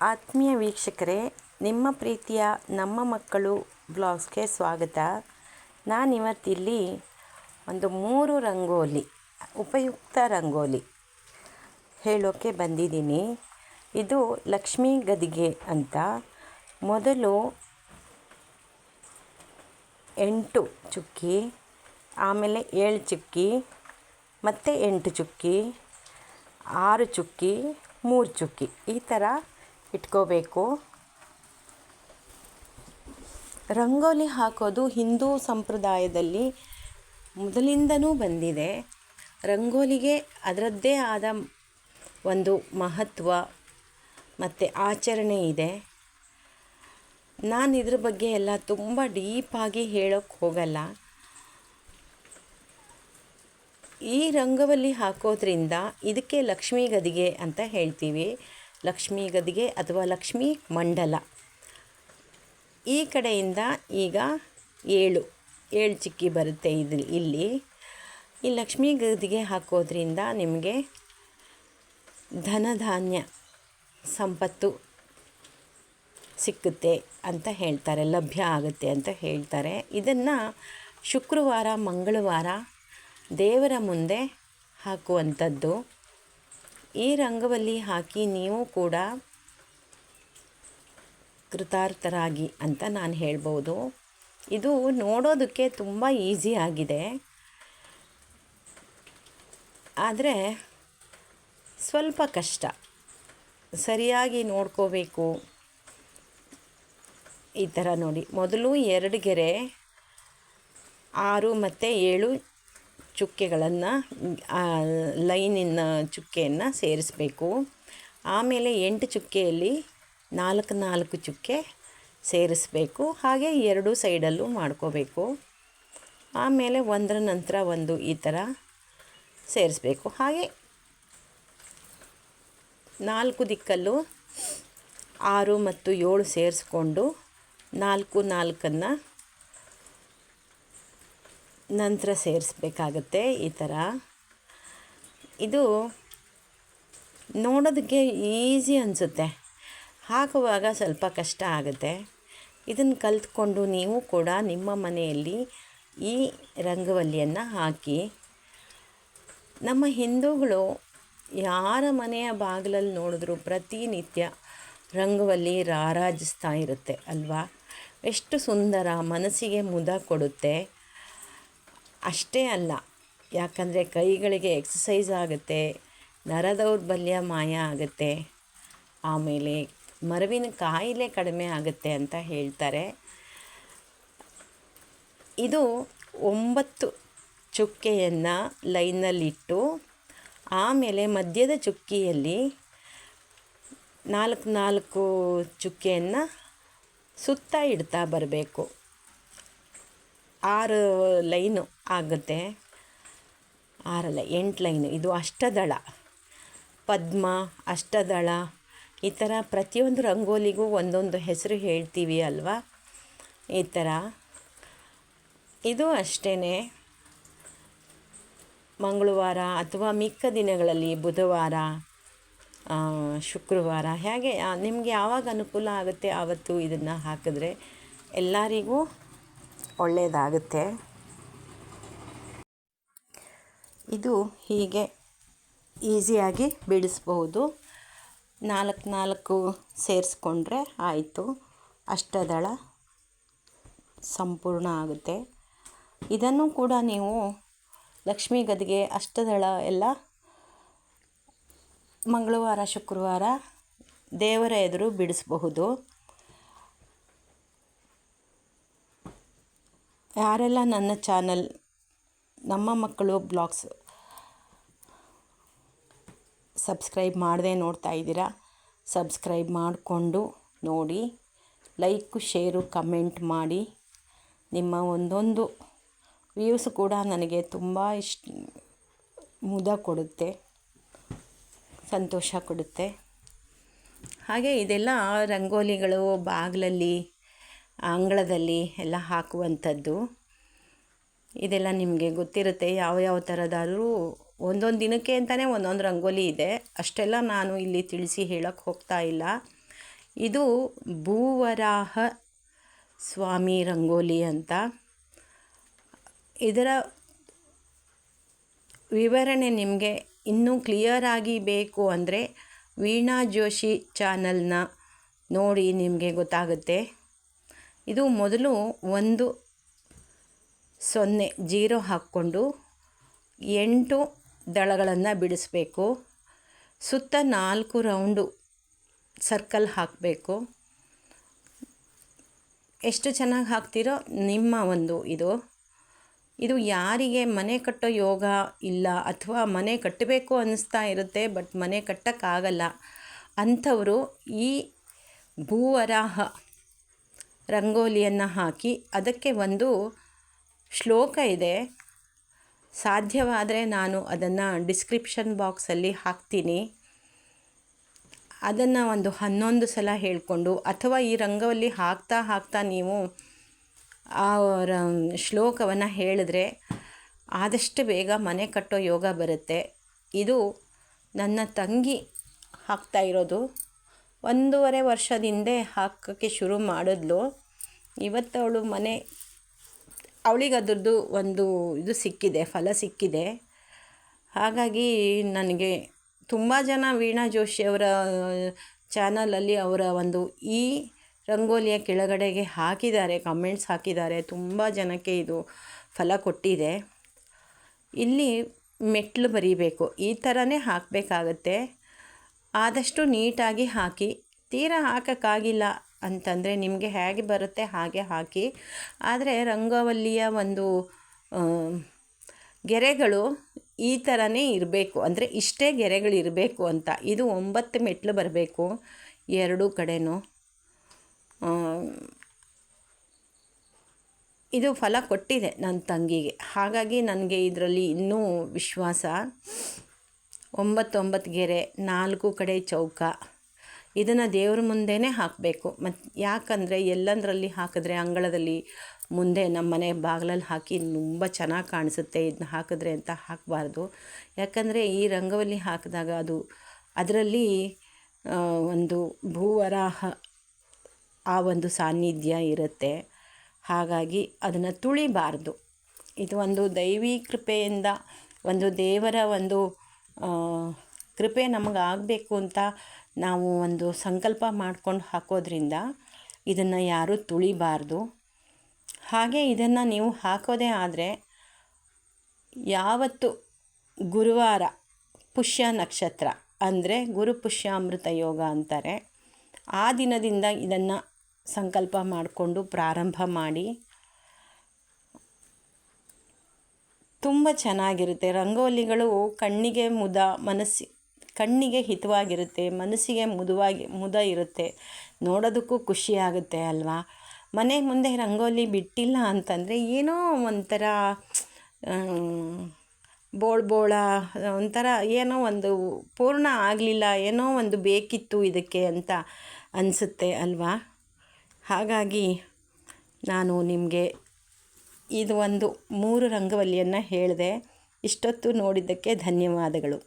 ಆತ್ಮೀಯ ವೀಕ್ಷಕರೇ, ನಿಮ್ಮ ಪ್ರೀತಿಯ ನಮ್ಮ ಮಕ್ಕಳು ಬ್ಲಾಗ್ಸ್ಗೆ ಸ್ವಾಗತ. ನಾನಿವತ್ತಿಲ್ಲಿ ಒಂದು ಮೂರು ರಂಗೋಲಿ, ಉಪಯುಕ್ತ ರಂಗೋಲಿ ಹೇಳೋಕ್ಕೆ ಬಂದಿದ್ದೀನಿ. ಇದು ಲಕ್ಷ್ಮೀ ಗದಿಗೆ ಅಂತ. ಮೊದಲು ಎಂಟು ಚುಕ್ಕಿ, ಆಮೇಲೆ ಏಳು ಚುಕ್ಕಿ, ಮತ್ತು ಎಂಟು ಚುಕ್ಕಿ, ಆರು ಚುಕ್ಕಿ, ಮೂರು ಚುಕ್ಕಿ, ಈ ಥರ ಇಟ್ಕೋಬೇಕು. ರಂಗೋಲಿ ಹಾಕೋದು ಹಿಂದೂ ಸಂಪ್ರದಾಯದಲ್ಲಿ ಮೊದಲಿಂದನೂ ಬಂದಿದೆ. ರಂಗೋಲಿಗೆ ಅದರದ್ದೇ ಆದ ಒಂದು ಮಹತ್ವ ಮತ್ತು ಆಚರಣೆ ಇದೆ. ನಾನು ಇದ್ರ ಬಗ್ಗೆ ಎಲ್ಲ ತುಂಬ ಡೀಪಾಗಿ ಹೇಳೋಕ್ಕೆ ಹೋಗಲ್ಲ. ಈ ರಂಗವಲ್ಲಿ ಹಾಕೋದ್ರಿಂದ ಇದಕ್ಕೆ ಲಕ್ಷ್ಮೀ ಗದಿಗೆ ಅಂತ ಹೇಳ್ತೀವಿ. ಲಕ್ಷ್ಮೀ ಗದಿಗೆ ಅಥವಾ ಲಕ್ಷ್ಮೀ ಮಂಡಲ. ಈ ಕಡೆಯಿಂದ ಈಗ ಏಳು ಏಳು ಚಿಕ್ಕಿ ಬರುತ್ತೆ ಇದು ಇಲ್ಲಿ. ಈ ಲಕ್ಷ್ಮೀ ಗದಿಗೆ ಹಾಕೋದ್ರಿಂದ ನಿಮಗೆ ಧನಧಾನ್ಯ ಸಂಪತ್ತು ಸಿಕ್ಕುತ್ತೆ ಅಂತ ಹೇಳ್ತಾರೆ, ಲಭ್ಯ ಆಗುತ್ತೆ ಅಂತ ಹೇಳ್ತಾರೆ. ಇದನ್ನು ಶುಕ್ರವಾರ, ಮಂಗಳವಾರ ದೇವರ ಮುಂದೆ ಹಾಕುವಂಥದ್ದು. ಈ ರಂಗವಲ್ಲಿ ಹಾಕಿ ನೀವು ಕೂಡ ಕೃತಾರ್ಥರಾಗಿ ಅಂತ ನಾನು ಹೇಳ್ಬೋದು. ಇದು ನೋಡೋದಕ್ಕೆ ತುಂಬ ಈಸಿ ಆಗಿದೆ. ಆದರೆ ಸ್ವಲ್ಪ ಕಷ್ಟ. ಸರಿಯಾಗಿ ನೋಡ್ಕೋಬೇಕು. ಈ ಥರ ನೋಡಿ. ಮೊದಲು ಎರಡು ಗೆರೆ, ಆರು ಮತ್ತು ಏಳು ಚುಕ್ಕೆಗಳನ್ನು ಲೈನಿನ ಚುಕ್ಕೆಯನ್ನು ಸೇರಿಸಬೇಕು. ಆಮೇಲೆ ಎಂಟು ಚುಕ್ಕೆಯಲ್ಲಿ ನಾಲ್ಕು ನಾಲ್ಕು ಚುಕ್ಕೆ ಸೇರಿಸಬೇಕು. ಹಾಗೆ ಎರಡು ಸೈಡಲ್ಲೂ ಮಾಡ್ಕೋಬೇಕು. ಆಮೇಲೆ ಒಂದರ ನಂತರ ಒಂದು ಈ ಥರ ಸೇರಿಸಬೇಕು. ಹಾಗೆ ನಾಲ್ಕು ದಿಕ್ಕಲ್ಲೂ ಆರು ಮತ್ತು ಏಳು ಸೇರಿಸ್ಕೊಂಡು ನಾಲ್ಕು ನಾಲ್ಕನ್ನು ನಂತರ ಸೇರಿಸ್ಬೇಕಾಗತ್ತೆ ಈ ಥರ. ಇದು ನೋಡೋದಕ್ಕೆ ಈಸಿ ಅನಿಸುತ್ತೆ. ಹಾಕುವಾಗ ಸ್ವಲ್ಪ ಕಷ್ಟ ಆಗುತ್ತೆ. ಇದನ್ನು ಕಲಿತ್ಕೊಂಡು ನೀವು ಕೂಡ ನಿಮ್ಮ ಮನೆಯಲ್ಲಿ ಈ ರಂಗವಲ್ಲಿಯನ್ನು ಹಾಕಿ. ನಮ್ಮ ಹಿಂದೂಗಳು ಯಾರ ಮನೆಯ ಬಾಗಿಲಲ್ಲಿ ನೋಡಿದ್ರು ಪ್ರತಿನಿತ್ಯ ರಂಗವಲ್ಲಿ ರಾರಾಜಿಸ್ತಾ ಇರುತ್ತೆ ಅಲ್ವಾ? ಎಷ್ಟು ಸುಂದರ ಮನಸ್ಸಿಗೆ ಮುದ ಕೊಡುತ್ತೆ. ಅಷ್ಟೇ ಅಲ್ಲ. ಯಾಕಂದರೆ ಕೈಗಳಿಗೆ ಎಕ್ಸಸೈಸ್ ಆಗುತ್ತೆ ನರ ದೌರ್ಬಲ್ಯ ಮಾಯ ಆಗುತ್ತೆ, ಆಮೇಲೆ ಮರವಿನ ಕಾಯಿಲೆ ಕಡಿಮೆ ಆಗುತ್ತೆ ಅಂತ ಹೇಳ್ತಾರೆ. ಇದು ಒಂಬತ್ತು ಚುಕ್ಕೆಯನ್ನು ಲೈನಲ್ಲಿಟ್ಟು, ಆಮೇಲೆ ಮಧ್ಯದ ಚುಕ್ಕಿಯಲ್ಲಿ ನಾಲ್ಕು ನಾಲ್ಕು ಚುಕ್ಕೆಯನ್ನು ಸುತ್ತ ಇಡ್ತಾ ಬರಬೇಕು. ಆರು ಲೈನು ಆಗುತ್ತೆ. ಆರಲ್ಲ ಎಂಟು ಲೈನು. ಇದು ಅಷ್ಟದಳ. ಪದ್ಮ, ಅಷ್ಟದಳ. ಈ ಥರ ಪ್ರತಿಯೊಂದು ರಂಗೋಲಿಗೂ ಒಂದೊಂದು ಹೆಸರು ಹೇಳ್ತೀವಿ ಅಲ್ವಾ? ಈ ಥರ. ಇದು ಅಷ್ಟೇ ಮಂಗಳವಾರ ಅಥವಾ ಮಿಕ್ಕ ದಿನಗಳಲ್ಲಿ ಬುಧವಾರ ಶುಕ್ರವಾರ, ಹೇಗೆ ನಿಮಗೆ ಯಾವಾಗ ಅನುಕೂಲ ಆಗುತ್ತೆ ಆವತ್ತು ಇದನ್ನು ಹಾಕಿದ್ರೆ ಎಲ್ಲರಿಗೂ ಒಳ್ಳೆಯದಾಗುತ್ತೆ. ಇದು ಹೀಗೆ ಈಸಿಯಾಗಿ ಬಿಡಿಸ್ಬಹುದು. ನಾಲ್ಕು ನಾಲ್ಕು ಸೇರಿಸ್ಕೊಂಡ್ರೆ ಆಯಿತು. ಅಷ್ಟದಳ ಸಂಪೂರ್ಣ ಆಗುತ್ತೆ. ಇದನ್ನು ಕೂಡ ನೀವು ಲಕ್ಷ್ಮೀ ಗದಿಗೆ ಅಷ್ಟದಳ ಎಲ್ಲ ಮಂಗಳವಾರ, ಶುಕ್ರವಾರ ದೇವರ ಎದುರು ಬಿಡಿಸಬಹುದು. ಯಾರೆಲ್ಲ ನನ್ನ ಚಾನಲ್, ನಮ್ಮ ಮಕ್ಕಳು ಬ್ಲಾಗ್ಸ್ ಸಬ್ಸ್ಕ್ರೈಬ್ ಮಾಡದೆ ನೋಡ್ತಾ ಇದ್ದೀರಾ, ಸಬ್ಸ್ಕ್ರೈಬ್ ಮಾಡಿಕೊಂಡು ನೋಡಿ. ಲೈಕು, ಶೇರು, ಕಮೆಂಟ್ ಮಾಡಿ. ನಿಮ್ಮ ಒಂದೊಂದು ವ್ಯೂಸ್ ಕೂಡ ನನಗೆ ತುಂಬ ಇಷ್ಟ, ಮುದ ಕೊಡುತ್ತೆ, ಸಂತೋಷ ಕೊಡುತ್ತೆ. ಹಾಗೆ ಇದೆಲ್ಲ ರಂಗೋಲಿಗಳು ಬಾಗಿಲಲ್ಲಿ ಅಂಗಳದಲ್ಲಿ ಎಲ್ಲ ಹಾಕುವಂಥದ್ದು. ಇದೆಲ್ಲ ನಿಮಗೆ ಗೊತ್ತಿರುತ್ತೆ ಯಾವ ಯಾವ ಥರದಾದರೂ ಒಂದೊಂದು ದಿನಕ್ಕೆ ಅಂತಲೇ ಒಂದೊಂದು ರಂಗೋಲಿ ಇದೆ. ಅಷ್ಟೆಲ್ಲ ನಾನು ಇಲ್ಲಿ ತಿಳಿಸಿ ಹೇಳೋಕ್ಕೆ ಹೋಗ್ತಾ ಇಲ್ಲ. ಇದು ಭೂವರಾಹ ಸ್ವಾಮಿ ರಂಗೋಲಿ ಅಂತ. ಇದರ ವಿವರಣೆ ನಿಮಗೆ ಇನ್ನೂ ಕ್ಲಿಯರ್ ಆಗಿ ಬೇಕು ಅಂದರೆ ವೀಣಾ ಜೋಶಿ ಚಾನಲ್ನ ನೋಡಿ ನಿಮಗೆ ಗೊತ್ತಾಗುತ್ತೆ. ಇದು ಮೊದಲು ಒಂದು ಸೊನ್ನೆ ಜೀರೋ ಹಾಕ್ಕೊಂಡು ಎಂಟು ದಳಗಳನ್ನು ಬಿಡಿಸ್ಬೇಕು. ಸುತ್ತ ನಾಲ್ಕು ರೌಂಡು ಸರ್ಕಲ್ ಹಾಕಬೇಕು. ಎಷ್ಟು ಚೆನ್ನಾಗಿ ಹಾಕ್ತೀರೋ ನಿಮ್ಮ ಒಂದು ಇದು. ಇದು ಯಾರಿಗೆ ಮನೆ ಕಟ್ಟೋ ಯೋಗ ಇಲ್ಲ ಅಥವಾ ಮನೆ ಕಟ್ಟಬೇಕು ಅನ್ನಿಸ್ತಾ ಇರುತ್ತೆ ಬಟ್ ಮನೆ ಕಟ್ಟೋಕ್ಕಾಗಲ್ಲ. ಅಂಥವರು ಈ ಭೂವರಾಹ ರಂಗೋಲಿಯನ್ನು ಹಾಕಿ ಅದಕ್ಕೆ ಒಂದು ಶ್ಲೋಕ ಇದೆ. ಸಾಧ್ಯವಾದರೆ ನಾನು ಅದನ್ನು ಡಿಸ್ಕ್ರಿಪ್ಷನ್ ಬಾಕ್ಸಲ್ಲಿ ಹಾಕ್ತೀನಿ. ಅದನ್ನು ಒಂದು ಹನ್ನೊಂದು ಸಲ ಹೇಳಿಕೊಂಡು ಅಥವಾ ಈ ರಂಗವಲ್ಲಿ ಹಾಕ್ತಾ ಹಾಕ್ತಾ ನೀವು ಆ ಶ್ಲೋಕವನ್ನು ಹೇಳಿದ್ರೆ ಆದಷ್ಟು ಬೇಗ ಮನೆ ಕಟ್ಟೋ ಯೋಗ ಬರುತ್ತೆ. ಇದು ನನ್ನ ತಂಗಿ ಹಾಕ್ತಾ ಇರೋದು. ಒಂದೂವರೆ ವರ್ಷದ ಹಿಂದೆ ಹಾಕೋಕ್ಕೆ ಶುರು ಮಾಡಿದ್ಲು. ಇವತ್ತು ಅವಳು ಮನೆ, ಅವಳಿಗೆ ಒಂದು ಇದು ಸಿಕ್ಕಿದೆ, ಫಲ ಸಿಕ್ಕಿದೆ. ಹಾಗಾಗಿ ನನಗೆ ತುಂಬ ಜನ ವೀಣಾ ಜೋಶಿಯವರ ಚಾನಲಲ್ಲಿ ಅವರ ಒಂದು ಈ ರಂಗೋಲಿಯ ಕೆಳಗಡೆಗೆ ಹಾಕಿದ್ದಾರೆ ಕಮೆಂಟ್ಸ್ ಹಾಕಿದ್ದಾರೆ. ತುಂಬ ಜನಕ್ಕೆ ಇದು ಫಲ ಕೊಟ್ಟಿದೆ. ಇಲ್ಲಿ ಮೆಟ್ಲು ಬರೀಬೇಕು. ಈ ಥರನೇ ಹಾಕಬೇಕಾಗತ್ತೆ. ಆದಷ್ಟು ನೀಟಾಗಿ ಹಾಕಿ, ತೀರ ಹಾಕೋಕ್ಕಾಗಿಲ್ಲ ಅಂತಂದರೆ ನಿಮಗೆ ಹೇಗೆ ಬರುತ್ತೆ ಹಾಗೆ ಹಾಕಿ. ಆದರೆ ರಂಗವಲ್ಲಿಯ ಒಂದು ಗೆರೆಗಳು ಈ ಥರನೇ ಇರಬೇಕು. ಅಂದರೆ ಇಷ್ಟೇ ಗೆರೆಗಳಿರಬೇಕು ಅಂತ. ಇದು ಒಂಬತ್ತು ಮೆಟ್ಲು ಬರಬೇಕು, ಎರಡೂ ಕಡೆಯೂ ಇದು ಫಲ ಕೊಟ್ಟಿದೆ ನನ್ನ ತಂಗಿಗೆ. ಹಾಗಾಗಿ ನನಗೆ ಇದರಲ್ಲಿ ಇನ್ನೂ ವಿಶ್ವಾಸ. ಒಂಬತ್ತೊಂಬತ್ತು ಗೆರೆ, ನಾಲ್ಕು ಕಡೆ ಚೌಕ. ಇದನ್ನು ದೇವ್ರ ಮುಂದೆನೇ ಹಾಕಬೇಕು. ಮತ್ತು ಯಾಕಂದರೆ ಎಲ್ಲಂದರಲ್ಲಿ ಹಾಕಿದ್ರೆ ಅಂಗಳದಲ್ಲಿ ಮುಂದೆ ನಮ್ಮ ಮನೆ ಬಾಗಿಲಲ್ಲಿ ಹಾಕಿ ತುಂಬ ಚೆನ್ನಾಗಿ ಕಾಣಿಸುತ್ತೆ ಇದನ್ನ ಹಾಕಿದ್ರೆ ಅಂತ ಹಾಕಬಾರ್ದು. ಯಾಕಂದರೆ ಈ ರಂಗವಲ್ಲಿ ಹಾಕಿದಾಗ ಅದು ಅದರಲ್ಲಿ ಒಂದು ಭೂವರಾಹ ಆ ಒಂದು ಸಾನ್ನಿಧ್ಯ ಇರುತ್ತೆ. ಹಾಗಾಗಿ ಅದನ್ನು ತುಳಿಬಾರ್ದು. ಇದು ಒಂದು ದೈವಿ ಕೃಪೆಯಿಂದ ಒಂದು ದೇವರ ಒಂದು ಕೃಪೆ ನಮಗೆ ಆಗಬೇಕು ಅಂತ ನಾವು ಒಂದು ಸಂಕಲ್ಪ ಮಾಡ್ಕೊಂಡು ಹಾಕೋದ್ರಿಂದ ಇದನ್ನು ಯಾರೂ ತುಳಿಬಾರ್ದು. ಹಾಗೆ ಇದನ್ನು ನೀವು ಹಾಕೋದೇ ಆದರೆ ಯಾವತ್ತು ಗುರುವಾರ ಪುಷ್ಯ ನಕ್ಷತ್ರ ಅಂದರೆ ಗುರು ಪುಷ್ಯಾಮೃತ ಯೋಗ ಅಂತಾರೆ, ಆ ದಿನದಿಂದ ಇದನ್ನು ಸಂಕಲ್ಪ ಮಾಡಿಕೊಂಡು ಪ್ರಾರಂಭ ಮಾಡಿ ತುಂಬ ಚೆನ್ನಾಗಿರುತ್ತೆ. ರಂಗೋಲಿಗಳು ಕಣ್ಣಿಗೆ ಮುದ, ಮನಸ್ಸಿ, ಕಣ್ಣಿಗೆ ಹಿತವಾಗಿರುತ್ತೆ, ಮನಸ್ಸಿಗೆ ಮುದವಾಗಿ, ಮುದ ಇರುತ್ತೆ. ನೋಡೋದಕ್ಕೂ ಖುಷಿಯಾಗುತ್ತೆ ಅಲ್ವಾ? ಮನೆ ಮುಂದೆ ರಂಗೋಲಿ ಬಿಟ್ಟಿಲ್ಲ ಅಂತಂದರೆ ಏನೋ ಒಂಥರ ಬೋಳ್ ಬೋಳ, ಒಂಥರ ಏನೋ ಒಂದು ಪೂರ್ಣ ಆಗಲಿಲ್ಲ, ಏನೋ ಒಂದು ಬೇಕಿತ್ತು ಇದಕ್ಕೆ ಅಂತ ಅನಿಸುತ್ತೆ ಅಲ್ವಾ? ಹಾಗಾಗಿ ನಾನು ನಿಮಗೆ ಇದು ಒಂದು ಮೂರು ರಂಗವಲ್ಲಿಯನ್ನು ಹೇಳಿದೆ ಇಷ್ಟೊತ್ತು ನೋಡಿದ್ದಕ್ಕೆ ಧನ್ಯವಾದಗಳು.